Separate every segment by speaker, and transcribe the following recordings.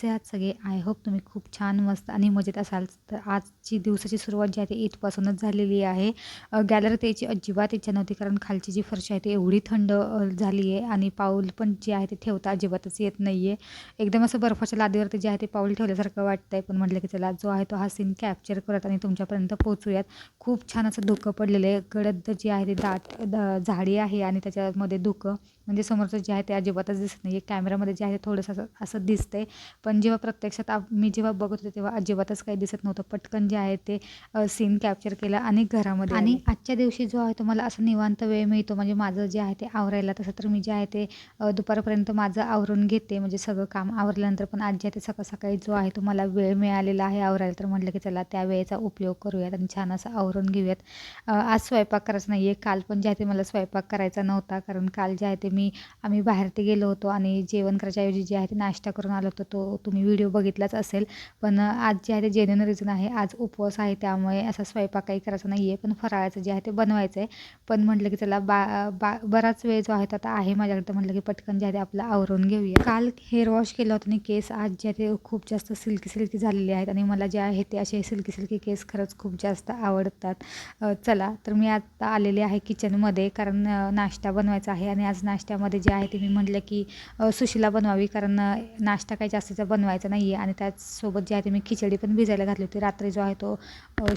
Speaker 1: कसे आहात सगळे. आय होप तुम्ही खूप छान मस्त आणि मजेत असाल. तर आजची दिवसाची सुरुवात जी आहे ती इथपासूनच झालेली आहे. गॅलरीत यायची अजिबात इच्छा नव्हती कारण खालची जी फरशी आहे ती एवढी थंड झाली आहे आणि पाऊल पण जे आहे ते ठेवता अजिबातच येत नाही आहे एकदम असं बर्फाच्या लादीवरती जे आहे ते पाऊल ठेवल्यासारखं वाटतं आहे पण म्हटलं की चला जो आहे तो हा सीन कॅप्चर करत आणि तुमच्यापर्यंत पोहोचूयात. खूप छान असं धुकं पडलेलं आहे. गडद जे आहे ते दाट द- झाडी आहे आणि त्याच्यामध्ये धुकं म्हणजे समोरचं जे आहे ते अजिबातच दिसत नाही आहे कॅमेरामध्ये जे आहे ते थोडंसं असं असं आहे पण जेव्हा प्रत्यक्षात आप मी जेव्हा बघत होते तेव्हा अजिबातच काही दिसत नव्हतं. पटकन जे आहे ते सीन कॅप्चर केला आणि घरामध्ये आणि आजच्या दिवशी जो आहे तो मला असं निवांत वेळ मिळतो. म्हणजे माझं जे आहे ते आवरायला तसं तर मी जे आहे ते दुपारपर्यंत माझं आवरून घेते. म्हणजे सगळं काम आवरल्यानंतर पण आज जे आहे ते सकाळ सकाळी जो आहे तो मला वेळ मिळालेला आहे आवरायला तर म्हटलं की चला त्या वेळेचा उपयोग करूयात आणि छान असं आवरून घेऊयात. आज स्वयंपाक करायचा नाही आहे काल पण जे आहे ते मला स्वयंपाक करायचा नव्हता. कारण काल जे आहे ते मी आम्ही बाहेर ते गेलो होतो आणि जेवण करायच्या ऐवजी जे आहे ते नाश्ता करून आलो होतो तो तुम्ही व्हिडिओ बघितलाच असेल. पण आज जे आहे ते जेन्युन रिझन आहे. आज उपवास आहे त्यामुळे असा स्वयंपाक काही करायचा नाही आहे पण फराळाचं जे आहे ते बनवायचं आहे पण म्हटलं की चला बा बा बराच वेळ जो आहे तो आता आहे माझ्याकडे. म्हटलं की पटकन जे आहे ते आपलं आवरून घेऊया. काल हेअर वॉश केलं होतं आणि केस आज जे आहे ते खूप जास्त सिल्की सिल्की झालेले आहेत. आणि मला जे आहे ते असे सिल्की सिल्की केस खरंच खूप जास्त आवडतात. चला तर मी आता आलेले आहे किचनमध्ये कारण नाश्ता बनवायचा आहे. आणि आज नाश्त्यामध्ये जे आहे ते मी म्हटलं की सुशीला बनवावी. कारण नाश्ता काही जास्तीचा बनवायचा नाही आहे आणि त्याचसोबत जे आहे ते मी खिचडी पण भिजायला घातली होती रात्री जो आहे तो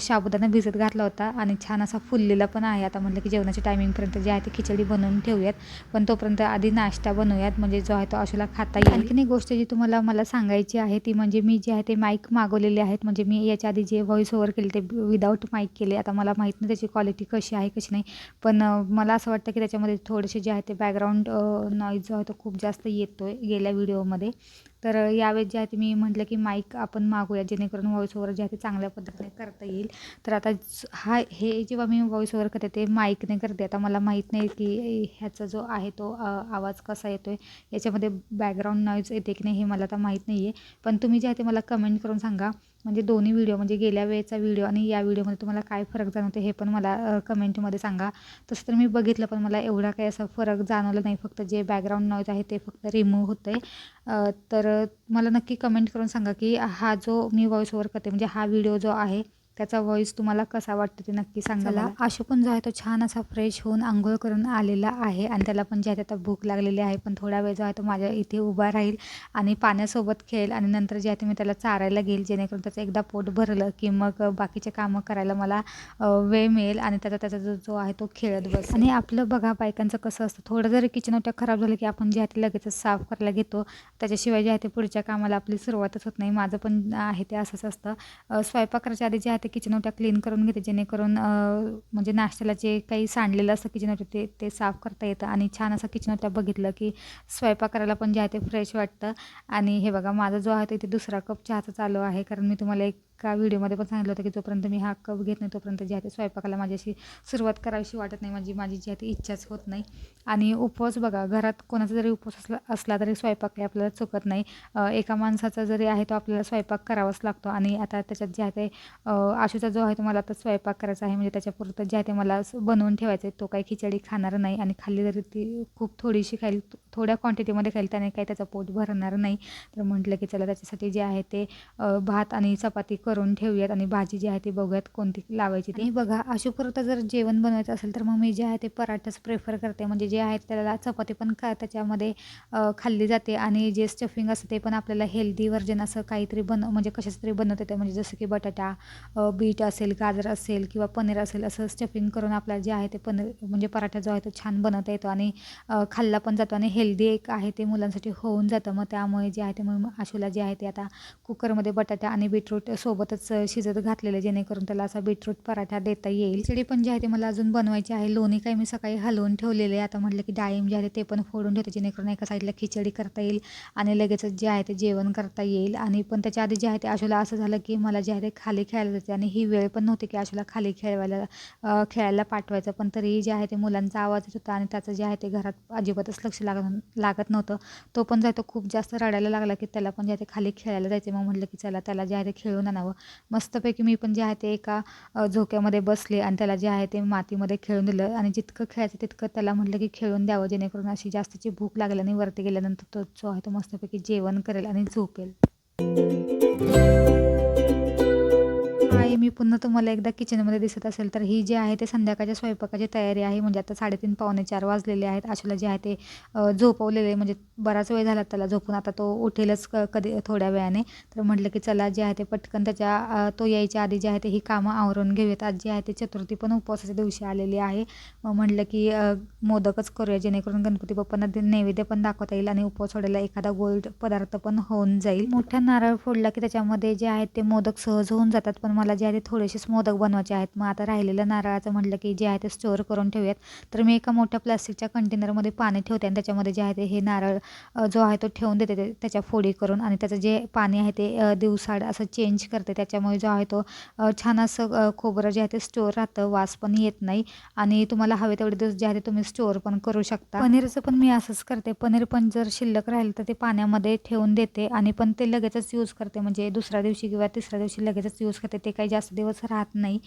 Speaker 1: शाबुदाना साबुदाणा भिजत घातला होता. आणि छान असा फुललेला पण आहे. आता म्हटलं की जेवणाच्या टायमिंगपर्यंत जे आहे ते खिचडी बनवून ठेवूयात. पण तोपर्यंत आधी नाश्ता बनवूयात. म्हणजे जो आहे तो अशुला खाता येईल. आणखीन एक गोष्ट जी तुम्हाला मला सांगायची आहे ती म्हणजे मी जे आहे ते माईक मागवलेले आहेत. म्हणजे मी याच्या आधी जे व्हॉइस ओव्हर केले ते विदाऊट माईक केले. आता मला माहीत नाही त्याची क्वालिटी कशी आहे कशी नाही. पण मला असं वाटतं की त्याच्यामध्ये थोडेसे जे आहे ते बॅकग्राऊंड नॉईज जो आहे तो खूप जास्त येतो आहे गेल्या व्हिडिओमध्ये तर यावेळेस जे आहे ते मी म्हटलं की माईक आपण मागूया जेणेकरून व्हॉइस ओव्हर जे आहे ते चांगल्या पद्धतीने करता येईल. तर आता हा हे जेव्हा मी व्हॉइस ओव्हर करते ते माईकने करते. आता मला माहीत नाही की ह्याचा जो आहे तो आवाज कसा येतो आहे याच्यामध्ये बॅकग्राऊंड नॉईज येते की नाही हे मला आता माहीत नाही आहे पण तुम्ही जे आहे ते मला कमेंट करून सांगा. म्हणजे दोन्ही व्हिडिओ म्हणजे गेल्या वेळेचा व्हिडिओ आणि या व्हिडिओमध्ये तुम्हाला काय फरक जाणवते हे पण मला कमेंटमध्ये सांगा. तसं तर मी बघितलं पण मला एवढा काही असा फरक जाणवला नाही. फक्त जे बॅकग्राऊंड नॉईज आहे ते फक्त रिमूव्ह होतं आहे तर मला नक्की कमेंट करून सांगा की हा जो मी व्हॉइस ओव्हर करते म्हणजे हा व्हिडिओ जो आहे त्याचा व्हॉइस तुम्हाला कसा वाटतो ते नक्की सांगा मला. आशू पण जो आहे तो छान असा फ्रेश होऊन आंघोळ करून आलेला आहे आणि त्याला पण जे आहे आता भूक लागलेली आहे पण थोडा वेळ जो आहे तो माझ्या इथे उभा राहील आणि पाण्यासोबत खेळेल आणि नंतर जे आहे ते मी त्याला चारायला घेईल जेणेकरून त्याचं एकदा पोट भरलं की मग बाकीचे कामं करायला मला वेळ मिळेल आणि त्याचा त्याचा जो जो आहे तो खेळत बस आणि आपलं बघा बायकांचं कसं असतं थोडं जरी किचन ओट्या खराब झालं की आपण जे आहे ते लगेचच साफ करायला घेतो. त्याच्याशिवाय जे आहे ते पुढच्या कामाला आपली सुरुवातच होत नाही. माझं पण आहे ते असंच असतं. स्वयंपाक करायच्या आधी जे आहे ते किचन ओट्या क्लीन करून घेते जेणेकरून म्हणजे नाश्त्याला जे काही सांडलेलं असतं किचन ओट्या ते ते साफ करता येतं. आणि छान असं किचन ओट्या बघितलं की स्वयंपाक करायला पण जे आहे ते फ्रेश वाटतं. आणि हे बघा माझा जो आहे तो इथे दुसरा कप चहाचा चालू आहे. कारण मी तुम्हाला एक व्हिडिओमध्ये पण सांगितलं होतं की जोपर्यंत मी हा कप घेत नाही तोपर्यंत जे आहे ते स्वयंपाकाला माझ्याशी सुरुवात करावीशी वाटत नाही. माझी माझी जी आहे ती इच्छाच होत नाही. आणि उपवास बघा घरात कोणाचा जरी उपवास असला असला तरी स्वयंपाक काही आपल्याला चुकत नाही. एका माणसाचा जरी आहे तो आपल्याला स्वयंपाक करावाच लागतो. आणि आता त्याच्यात जे आहे ते आशूचा जो आहे तो मला आता स्वयंपाक करायचा आहे म्हणजे त्याच्यापुरतं जे आहे ते मला बनवून ठेवायचं आहे तो काही खिचडी खाणार नाही. आणि खाल्ली जरी ती खूप थोडीशी खाईल थोड्या क्वांटिटीमध्ये खाईल त्याने काही त्याचं पोट भरणार नाही. तर म्हटलं की चला त्याच्यासाठी जे आहे ते भात आणि चपाती करून ठेवूयात आणि भाजी जी आहे ती बघूयात कोणती लावायची ती. बघा अशुपुरतं जर जेवण बनवायचं असेल तर मग मी जे आहे ते पराठाच प्रेफर करते. म्हणजे जे आहे त्याला चपाती पण का त्याच्यामध्ये खाल्ली जाते. आणि जे स्टफिंग असतं ते पण आपल्याला हेल्दी व्हर्जन असं काहीतरी बन म्हणजे कशाचं तरी बनवता येतं. म्हणजे जसं की बटाटा बीट असेल गाजर असेल किंवा पनीर असेल असं स्टफिंग करून आपल्याला जे आहे ते पनीर म्हणजे पराठा जो आहे तो छान बनवता येतो. आणि खाल्ला पण जातो आणि हेल्दी एक आहे ते मुलांसाठी होऊन जातं. मग त्यामुळे जे आहे ते मग आशूला जे आहे ते आता कुकरमध्ये बटाटा आणि बीटरूट सोबतच शिजत घातलेलं जेणेकरून त्याला असा बीटरूट पराठा देता येईल. खिचडी पण जे आहे ते मला अजून बनवायची आहे. लोणी काही मी सकाळी हलवून ठेवलेले आहे. आता म्हटलं की डाळिंब जे आहे ते पण फोडून ठेवते जेणेकरून एका साईडला खिचडी करता येईल आणि लगेचच जे आहे ते जेवण करता येईल. आणि पण त्याच्या आधी जे आहे ते आशूला असं झालं की मला जे आहे ते खाली खेळायला जाते आणि ही वेळ पण नव्हती की आशूला खाली खेळवायला खेळायला पाठवायचं. पण तरीही जे आहे ते मुलांचा आवाज येत होता आणि त्याचं जे आहे ते घरात अजिबातच लक्ष लागत लागत नव्हतं. तो पण जे आहे तो खूप जास्त रडायला लागला की त्याला पण जे आहे ते खाली खेळायला जायचे मग म्हटलं की चला त्याला जे आहे ते खेळून आणावं. मस्तपैकी मी पण जे आहे ते एका झोक्यामध्ये बसले आणि त्याला जे आहे ते मातीमध्ये खेळून दिलं आणि जितकं खेळायचं तितकं त्याला म्हटलं की खेळून द्यावं जेणेकरून अशी जास्तीची भूक लागेल आणि वरती गेल्यानंतर तो जो आहे तो मस्तपैकी जेवण करेल आणि झोपेल. पुन्हा तुम्हाला एकदा किचनमध्ये दिसत असेल तर ही जी आहे ते संध्याकाळच्या स्वयंपाकाची तयारी आहे. म्हणजे आता साडेतीन पावणे चार वाजलेले आहेत. आशूला जे आहे ते झोपवलेले म्हणजे बराच वेळ झाला त्याला झोपून. आता तो उठेलच क कधी थोड्या वेळाने. तर म्हटलं की चला जे आहे ते पटकन त्याच्या तो यायच्या आधी जे आहे ते ही कामं आवरून घेऊयात. आज जी आहे ते चतुर्थी पण उपवासाच्या दिवशी आलेली आहे. मग म्हटलं की मोदकच करूया. जेणेकरून गणपती बाप्पांना ते नैवेद्य पण दाखवता येईल आणि उपवास सोडायला एखादा गोल्ड पदार्थ पण होऊन जाईल. मोठा नारळ फोडला की त्याच्यामध्ये जे आहेत ते मोदक सहज होऊन जातात. पण मला जे आहे ते थोडेसेच मोदक बनवायचे आहेत. मग आता राहिलेलं नारळाचं म्हटलं की जे आहे ते स्टोअर करून ठेवूयात. तर मी एका मोठ्या प्लास्टिकच्या कंटेनरमध्ये पाणी ठेवते आणि त्याच्यामध्ये जे आहे ते हे नारळ जो आहे तो ठेवून देते ते- त्याच्या फोडी करून आणि त्याचं जे पाणी आहे ते दिवसाड असं चेंज करते. त्याच्यामुळे जो आहे तो छान असं खोबरं जे आहे ते स्टोअर राहतं वास पण येत नाही आणि तुम्हाला हवे तेवढे दिवस जे आहे ते तुम्ही स्टोअर पण करू शकता. पनीरचं पण मी असंच करते. पनीर पण जर शिल्लक राहिलं तर ते पाण्यामध्ये ठेवून देते आणि पण ते लगेचच यूज करते. म्हणजे दुसऱ्या दिवशी किंवा तिसऱ्या दिवशी लगेचच यूज करते. ते काही जास्त दिवस राहत नाही.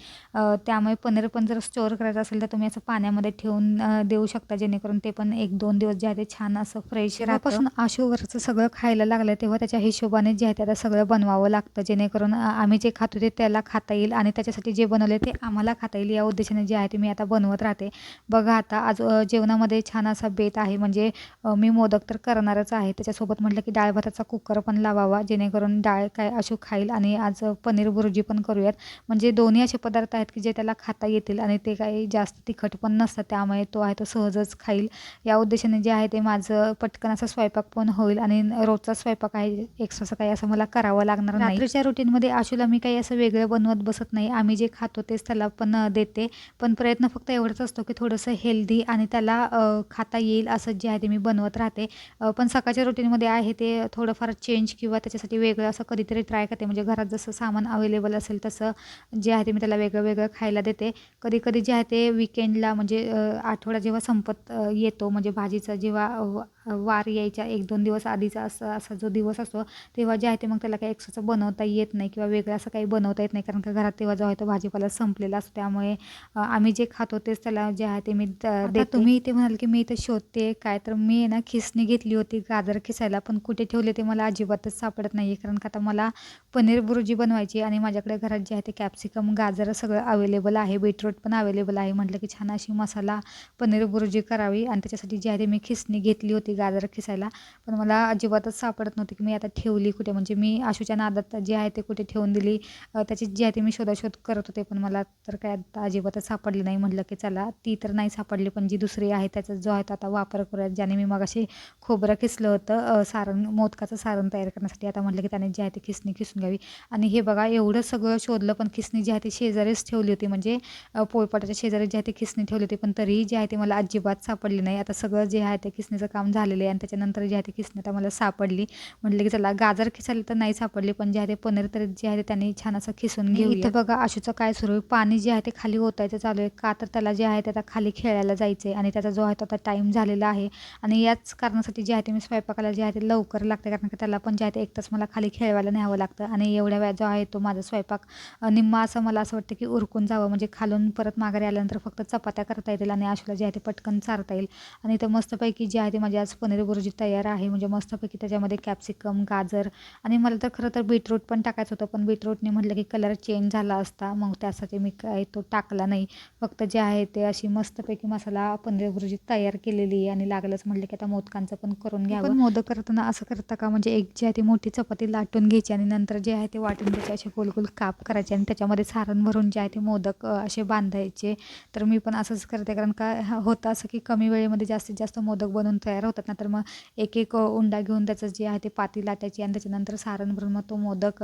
Speaker 1: त्यामुळे पनीर पण जर स्टोअर करायचं असेल तर तुम्ही असं पाण्यामध्ये ठेवून देऊ शकता जेणेकरून ते पण एक दोन दिवस जे आहे ते छान असं फ्रेश राहपासून आशूवरचं सगळं खायला लागलं तेव्हा त्याच्या हिशोबाने जे आहे ते आता सगळं बनवावं लागतं. जेणेकरून आम्ही जे खातो ते त्याला खाता येईल आणि त्याच्यासाठी जे बनवले ते आम्हाला खाता येईल. या उद्देशाने जे आहे ते मी आता बनवत राहते. बघा आता आज जेवणामध्ये छान असा बेत आहे. म्हणजे मी मोदक तर करणारच आहे. त्याच्यासोबत म्हटलं की डाळ भाताचा कुकर पण लावावा. जेणेकरून डाळ काय अशू खाईल आणि आज पनीर भुर्जी पण करूयात. म्हणजे दोन्ही असे पदार्थ आहेत की जे त्याला खाता येतील आणि ते काही जास्त तिखट पण नसतात त्यामुळे तो आहे तो सहजच खाईल. या उद्देशाने जे आहे ते माझं पटकन असा स्वयंपाक पण होईल आणि रोजचा स्वयंपाक आहे एक्स्ट्राचं काही असं मला करावं लागणार नाही. रात्रीच्या रुटीनमध्ये आशूला मी काही असं वेगळं बनवत बसत नाही. आम्ही जे खातो तेच त्याला पण देते. पण प्रयत्न फक्त एवढंच असतो की थोडंसं हेल्दी आणि त्याला खाता येईल असं जे आहे ते मी बनवत राहते. पण सकाळच्या रुटीनमध्ये आहे ते थोडंफार चेंज किंवा त्याच्यासाठी वेगळं असं कधीतरी ट्राय करते. म्हणजे घरात जसं सामान अवेलेबल असेल तसं जे आहे ते मी त्याला वेगळं वेगळं खायला देते. कधी कधी जे आहे ते विकेंडला म्हणजे आठवडा जेव्हा संपत येतो म्हणजे भाजीचा जेव्हा वार यायच्या एक दोन दिवस आधीचा असं असा जो दिवस असतो तेव्हा जे आहे ते मग त्याला काही एक्स्ट्राचं बनवता येत नाही किंवा वेगळं असं काही बनवता येत नाही. कारण का घरात तेव्हा जो आहे तो भाजीपाला संपलेला असतो. त्यामुळे आम्ही जे खातो तेच त्याला जे आहे ते मी द- तुम्ही इथे म्हणाल की मी इथे शोधते काय तर मी आहे ना खिसणी घेतली होती गाजर खिसायला पण कुठे ठेवले ते मला अजिबातच सापडत नाही कारण का आता मला पनीर बुर्जी बनवायची आणि माझ्याकडे घरात जे आहे ते कॅप्सिकम गाजर सगळं अवेलेबल आहे बीटरूट पण अवेलेबल आहे. म्हटलं की छान अशी मसाला पनीर बुर्जी करावी आणि त्याच्यासाठी जी आहे ते मी खिसणी घेतली होती. गाजर खिसायला. पण मला अजिबातच सापडत नव्हती की मी आता ठेवली कुठे. म्हणजे मी आशूच्या नादात जे आहे ते कुठे ठेवून दिली. त्याची जी आहे ते मी शोधाशोध करत होते. पण मला तर काय आता अजिबातच सापडली नाही. म्हटलं की चला ती तर नाही सापडली पण जी दुसरी आहे त्याचा जो आहे तो आता वापर करूयात. ज्याने मी मगाशी खोबरं खिसलं होतं सारण मोदकाचं सारण तयार करण्यासाठी. आता म्हटलं की त्याने जी आहे ती खिसणी खिसून घ्यावी. आणि हे बघा एवढं सगळं शोधलं पण खिसणी जी आहे ती शेजारीच ठेवली होती. म्हणजे पोळपाटाच्या शेजारी जी आहे ती खिसणी ठेवली होती. पण तरीही जे आहे ते मला अजिबात सापडली नाही. आता सगळं जे आहे ते खिसणीचं काम झालं. झालेलं आणि त्याच्यानंतर जे आहे ती खिसणी आता मला सापडली. म्हटलं की चला गाजर खिसायला तर नाही सापडली पण जे आहे ते पनीर तर जे आहे ते त्यांनी छान असं खिसून घेऊ इथं बघा आशूचं काय सुरू आहे? पाणी जे आहे ते खाली ओतायचं चालू आहे. का तर त्याला जे आहे ते आता खाली खेळायला जायचं आहे आणि त्याचा जो आहे तो आता टाईम झालेला आहे. आणि याच कारणासाठी जे आहे ते मी स्वयंपाकाला जे आहे ते लवकर लागते कारण का त्याला पण जे आहे ते एक तास मला खाली खेळवायला न्यावं लागतं. आणि एवढ्या वेळा जो आहे तो माझा स्वयंपाक निम्मा असं मला असं वाटतं की उरकून जावं. म्हणजे खालून परत माघारी आल्यानंतर फक्त चपात्या करता येतील आणि आशूला जे आहे ते पटकन चारता येईल. आणि इथं मस्तपैकी जे आहे ते माझी आज पनीर बुर्जी तयार आहे. म्हणजे मस्तपैकी त्याच्यामध्ये कॅप्सिकम गाजर आणि मला तर खरं तर बीटरूट पण टाकायचं होतं. पण बीटरूटने म्हटलं की कलर चेंज झाला असता. मग त्यासाठी मी काय तो टाकला नाही. फक्त जे आहे ते अशी मस्तपैकी मसाला पनीर बुर्जी तयार केलेली आहे. आणि लागलंच म्हटलं की आता मोदकांचं पण करून घ्यावं पण मोदक करताना असं करता का? म्हणजे एक जी आहे ती मोठी चपाती लाटून घ्यायची आणि नंतर जे आहे ते वाटून त्याचे असे गोल गोल काप करायचे आणि त्याच्यामध्ये सारण भरून जे आहे ते मोदक असे बांधायचे. तर मी पण असंच करते. कारण का होतं असं की कमी वेळेमध्ये जास्तीत जास्त मोदक बनवून तयार होतात. ना तर मग एक एक उंडा घेऊन त्याचं जे आहे ते पाती लाटायची आणि त्याच्यानंतर सारण भरून मग तो मोदक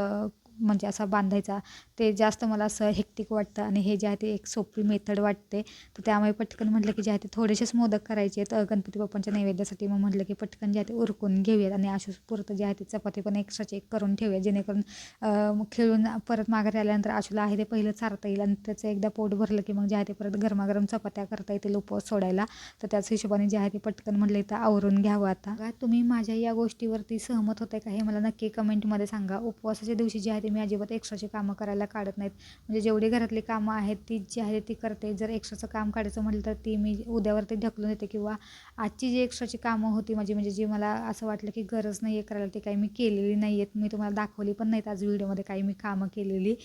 Speaker 1: म्हणजे असा बांधायचा. ते जास्त मला असं हेक्टिक वाटतं आणि हे जे आहे ते एक सोपी मेथड वाटते. तर त्यामुळे पटकन म्हटलं की जे आहे ते थोडेसेच मोदक करायचे आहेत. गणपती बाप्पांच्या नैवेद्यासाठी मग म्हटलं की पटकन जे आहे ते उरकून घेऊयात आणि आशूस पुरतं जे आहे ते चपाती पण एक्स्ट्रा चेक करून ठेवूया जेणेकरून खेळून परत माघारी आल्यानंतर आशूला आहे ते पहिलं चारता येईल आणि त्याचं एकदा पोट भरलं की मग जे आहे ते परत गरमागरम चपात्या करता येतील उपवास सोडायला. तर त्याच हिशोबाने जे आहे ते पटकन म्हटलं इथं आवरून घ्यावं आता. तुम्ही माझ्या या गोष्टीवरती सहमत होते का हे मला नक्की कमेंटमध्ये सांगा. उपवासाच्या दिवशी जे आहे ते मी अजिबात एक्स्ट्राची कामं करायला काढत नाहीत. म्हणजे जेवढी घरातली कामं आहेत ती जी आहे ती करते. जर एक्स्ट्राचं काम काढायचं म्हटलं तर ती मी उद्यावरती ढकलून देते किंवा आजची जी एक्स्ट्राची कामं होती माझी म्हणजे जी मला असं वाटलं की गरज नाही आहे करायला ती काही मी केलेली नाही आहेत. मी तुम्हाला दाखवली पण नाहीत आज व्हिडिओमध्ये काही मी कामं केलेली.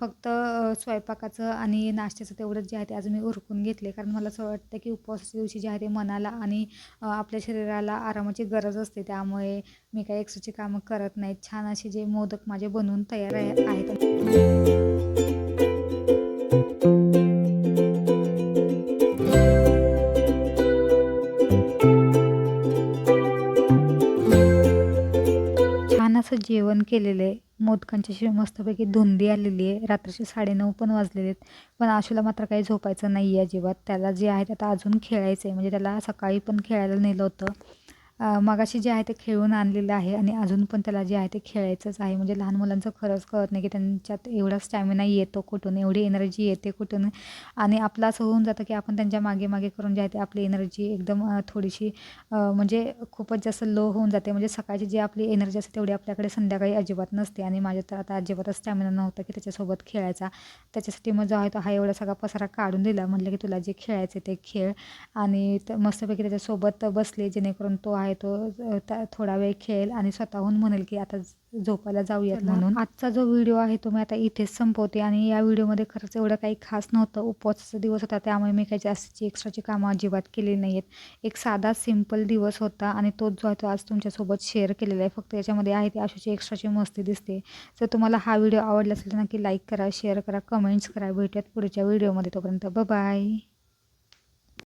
Speaker 1: फक्त स्वयंपाकाचं आणि नाश्त्याचं तेवढंच जे आहे ते आज मी उरकून घेतले. कारण मला असं वाटतं की उपवासाच्या दिवशी जे आहे ते मनाला आणि आपल्या शरीराला आरामाची गरज असते. त्यामुळे मी काही एक्स्ट्राची कामं करत नाहीत. छान असे जे मोदक माझे बनवून तयार आहे- आहेत. छान असं जेवण केलेलं आहे. मोदकांची अशी मस्तपैकी धुंदी आलेली आहे. रात्रीचे साडेनऊ पण वाजलेले आहेत. पण आशूला मात्र काही झोपायचं नाही आहे अजिबात. त्याला जे आहे ते आता अजून खेळायचं आहे म्हणजे त्याला सकाळी पण खेळायला नेलं होतं. मगाशी जे आहे ते खेळून आणलेलं आहे आणि अजून पण त्याला जे आहे ते खेळायचंच आहे. म्हणजे लहान मुलांचं खरंच कळत नाही की त्यांच्यात एवढा स्टॅमिना येतो कुठून एवढी एनर्जी येते कुठून. आणि आपलं असं होऊन जातं की आपण त्यांच्या मागे मागे करून जे आहे ते आपली एनर्जी एकदम थोडीशी म्हणजे खूपच जास्त लो होऊन जाते. म्हणजे सकाळची जी आपली एनर्जी असते तेवढी आपल्याकडे संध्याकाळी अजिबात नसते. आणि माझ्या तर आता अजिबातच स्टॅमिना नव्हता की त्याच्यासोबत खेळायचा. त्याच्यासाठी मग जो आहे तो हा एवढा सगळा पसारा काढून दिला. म्हटलं की तुला जे खेळायचं ते खेळ. आणि मस्तपैकी त्याच्यासोबत बसले. जेणेकरून तो आहे तो अ, त्या- थोडा वेळ खेळेल आणि स्वतःहून म्हणेल की आता झोपायला जाऊयात म्हणून. आजचा जो व्हिडिओ आहे तो मी आता इथेच संपवते आणि या व्हिडिओमध्ये खरंच एवढं काही खास नव्हतं. उपवासाचा दिवस होता त्यामुळे मी काही जास्तीची एक्स्ट्राची कामं अजिबात केली नाही आहेत एक साधा सिंपल दिवस होता आणि तोच जो आहे तो आज तुमच्यासोबत शेअर केलेला आहे. फक्त याच्यामध्ये आहे ती आशूची एक्स्ट्राची मस्ती दिसते. जर तुम्हाला हा व्हिडिओ आवडला असेल तर नक्की लाईक करा शेअर करा कमेंट्स करा. भेटूयात पुढच्या व्हिडिओमध्ये. तोपर्यंत बाय